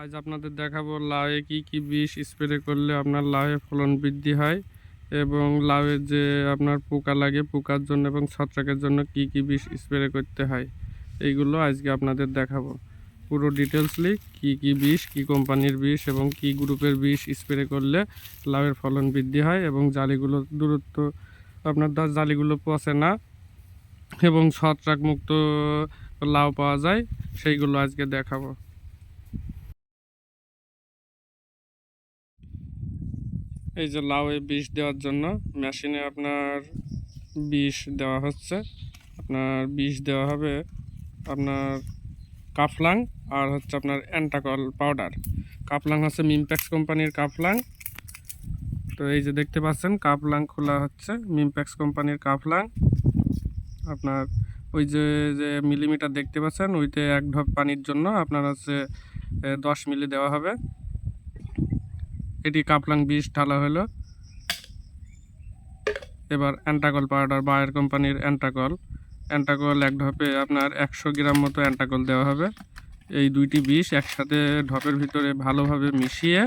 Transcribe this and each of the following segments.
আজ আপনাদের দেখাবো লাউয়ে কি কি বিষ স্প্রে করলে আপনার লাউয়ে ফলন বৃদ্ধি হয় এবং লাউয়ের যে আপনার পোকা লাগে, পোকার জন্য এবং ছত্রাকের জন্য কি কি বিষ স্প্রে করতে হয়, এইগুলো আজকে আপনাদের দেখাবো। পুরো ডিটেলসলি কি কি বিষ, কি কোম্পানির বিষ এবং কি গ্রুপের বিষ স্প্রে করলে লাউয়ের ফলন বৃদ্ধি হয় এবং জালিগুলো দূরত্ব, আপনার জালিগুলো পচে না এবং ছত্রাক মুক্ত লাউ পাওয়া যায়, সেইগুলো আজকে দেখাবো। এই যে লাউয়ে বিষ দেওয়ার জন্য মেশিনে আপনার বিষ দেওয়া হচ্ছে। আপনার বিষ দেওয়া হবে আপনার কাফলাং আর হচ্ছে আপনার অ্যান্টাকল পাউডার। কাফলাং হচ্ছে মিমপ্যাক্স কোম্পানির কাফলাং। তো এই যে দেখতে পাচ্ছেন, কাফলাং খোলা হচ্ছে, মিমপ্যাক্স কোম্পানির কাফলাং। আপনার ওই যে যে মিলিমিটার দেখতে পাচ্ছেন, ওইতে এক ঢপ পানির জন্য আপনার হচ্ছে দশ মিলি দেওয়া হবে। এটি কাপলাং বিষ ঢালা হলো। এবার অ্যান্টাকল পাউডার বায়ার কোম্পানির অ্যান্টাকল অ্যান্টাকল এক ঢপে আপনার একশো গ্রাম মতো অ্যান্টাকল দেওয়া হবে। এই দুইটি বিষ একসাথে ঢপের ভিতরে ভালোভাবে মিশিয়ে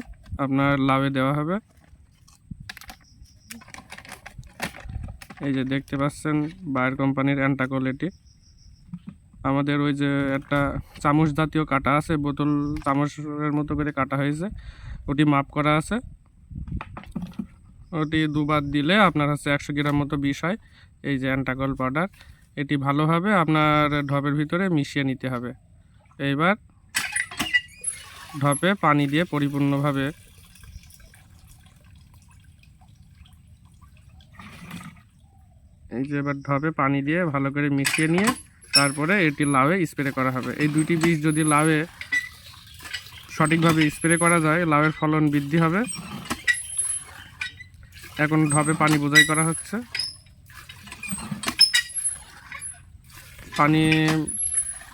আপনার লাউয়ে দেওয়া হবে। এই যে দেখতে পাচ্ছেন বায়ার কোম্পানির অ্যান্টাকল এটি। আমাদের ওই যে একটা চামচ জাতীয় কাটা আছে, বোতল চামচের মতো করে কাটা হয়েছে। ওটি মাপ করা আছে। ওটি দুবার দিলে আপনার হচ্ছে একশো গ্রাম মতো বিষ হয়। এই যে অ্যান্টাকল পাউডার, এটি ভালোভাবে আপনার ঢপের ভিতরে মিশিয়ে নিতে হবে। এইবার ঢপে পানি দিয়ে পরিপূর্ণভাবে এই যে এবার ঢপে পানি দিয়ে ভালো করে মিশিয়ে নিয়ে তারপরে এটি লাউয়ে স্প্রে করা হবে। এই দুইটি বীজ যদি লাউয়ে সঠিকভাবে স্প্রে করা যায়, লাউয়ের ফলন বৃদ্ধি হবে। এখন ঢবে পানি বোঝাই করা হচ্ছে। পানি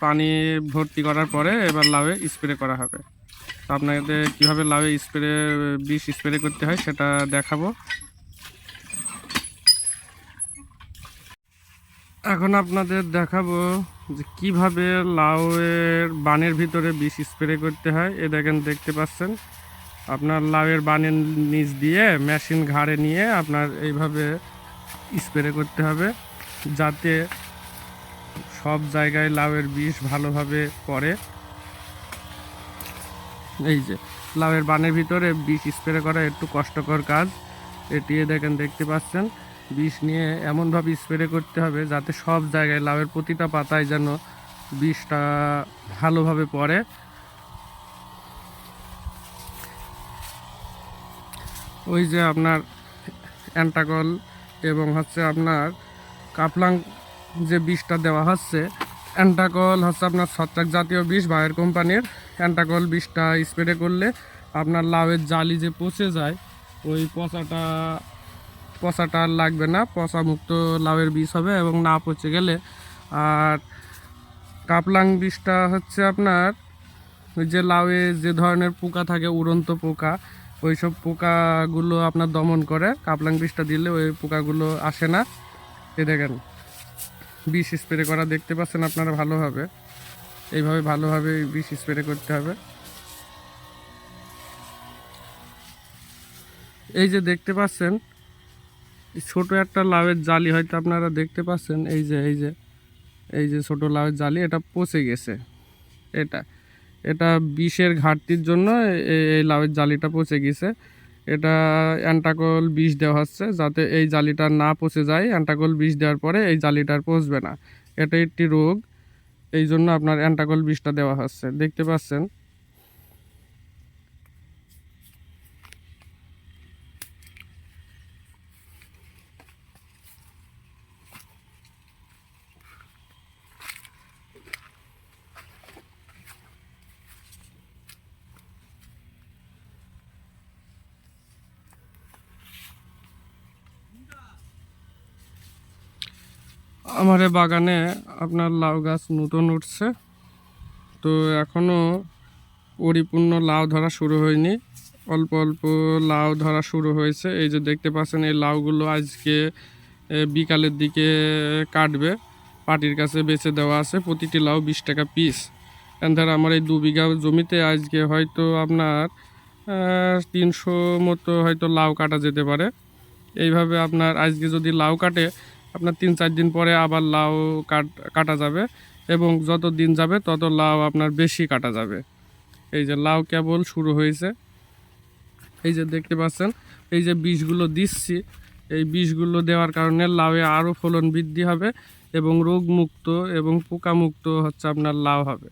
পানি ভর্তি করার পরে এবার লাউয়ে স্প্রে করা হবে। তো আপনাদের কীভাবে লাউয়ে স্প্রে বিষ স্প্রে করতে হয় সেটা দেখাবো। এখন আপনাদের দেখাবো যে কীভাবে লাউয়ের বানের ভিতরে বিষ স্প্রে করতে হয়। এ দেখেন, দেখতে পাচ্ছেন? আপনার লাউয়ের বানের নিচ দিয়ে মেশিন ঘাড়ে নিয়ে আপনার এইভাবে স্প্রে করতে হবে, যাতে সব জায়গায় লাউয়ের বিষ ভালোভাবে পড়ে। এই যে, লাউয়ের বানের ভিতরে বিষ স্প্রে করা একটু কষ্টকর কাজ। এটি দেখেন, দেখতে পাচ্ছেন? বিষ নিয়ে এমনভাবে স্প্রে করতে হবে যাতে সব জায়গায় লাউয়ের প্রতিটা পাতায় যেন বিষটা ভালোভাবে পড়ে। ওই যে আপনার অ্যান্টাকল এবং হচ্ছে আপনার কাপলাং যে বিষটা দেওয়া হচ্ছে, অ্যান্টাকল হচ্ছে আপনার ছত্রাক জাতীয় বিষ বায়ের কোম্পানির। অ্যান্টাকল বিষটা স্প্রে করলে আপনার লাউয়ের জালি যে পচে যায়, ওই পচাটা পচাটা আর লাগবে না পচা মুক্ত লাউয়ের বীজ হবে এবং না পচে গেলে। আর কাপলাং বীজটা হচ্ছে আপনার ওই যে লাউয়ে যে ধরনের পোকা থাকে, উড়ন্ত পোকা ওই সব পোকাগুলো আপনার দমন করে। কাপলাং বীজটা দিলে ওই পোকাগুলো আসে না। এ দেখেন, বিষ স্প্রে করা দেখতে পাচ্ছেন আপনারা ভালোভাবে এইভাবে ভালোভাবে বিষ স্প্রে করতে হবে। এই যে দেখতে পাচ্ছেন ছোট একটা লাউয়ের জালি হয়তো আপনারা দেখতে পাচ্ছেন, এই যে এই যে এই যে ছোট লাউয়ের জালি, এটা পচে গেছে। এটা এটা বিষের ঘাটতির জন্য এই লাউয়ের জালিটা পচে গেছে। এটা অ্যান্টাকল বিষ দেওয়া হচ্ছে, যাতে এই জালিটা না পচে যায়। অ্যান্টাকল বিষ দেওয়ার পরে এই জালিটা আর পচবে না। এটা একটি রোগ, এই জন্য আপনার অ্যান্টাকল বিষটা দেওয়া হচ্ছে। দেখতে পাচ্ছেন আমার বাগানে আপনার লাউ গাছ নতুন উঠছে। তো এখনও পরিপূর্ণ লাউ ধরা শুরু হয়নি। অল্প অল্প লাউ ধরা শুরু হয়েছে। এই যে দেখতে পাচ্ছেন, এই লাউগুলো আজকে বিকালের দিকে কাটবে। পাটির কাছে বেছে দেওয়া আছে। প্রতিটি লাউ বিশ টাকা পিস ধর, আমার এই দু বিঘা জমিতে আজকে হয়তো আপনার তিনশো মতো হয়তো লাউ কাটা যেতে পারে। এইভাবে আপনার আজকে যদি লাউ কাটে আপনার তিন চার দিন পরে আবার লাউ কাট, কাটা যাবে এবং যত দিন যাবে তত লাউ আপনার বেশি কাটা যাবে। এই যে লাউ কেবল শুরু হয়েছে। এই যে দেখতে পাচ্ছেন, এই যে বিষগুলো দিচ্ছি, এই বিষগুলো দেওয়ার কারণে লাউয়ে আরও ফলন বৃদ্ধি হবে এবং রোগমুক্ত এবং পোকামুক্ত হচ্ছে আপনার লাউ হবে।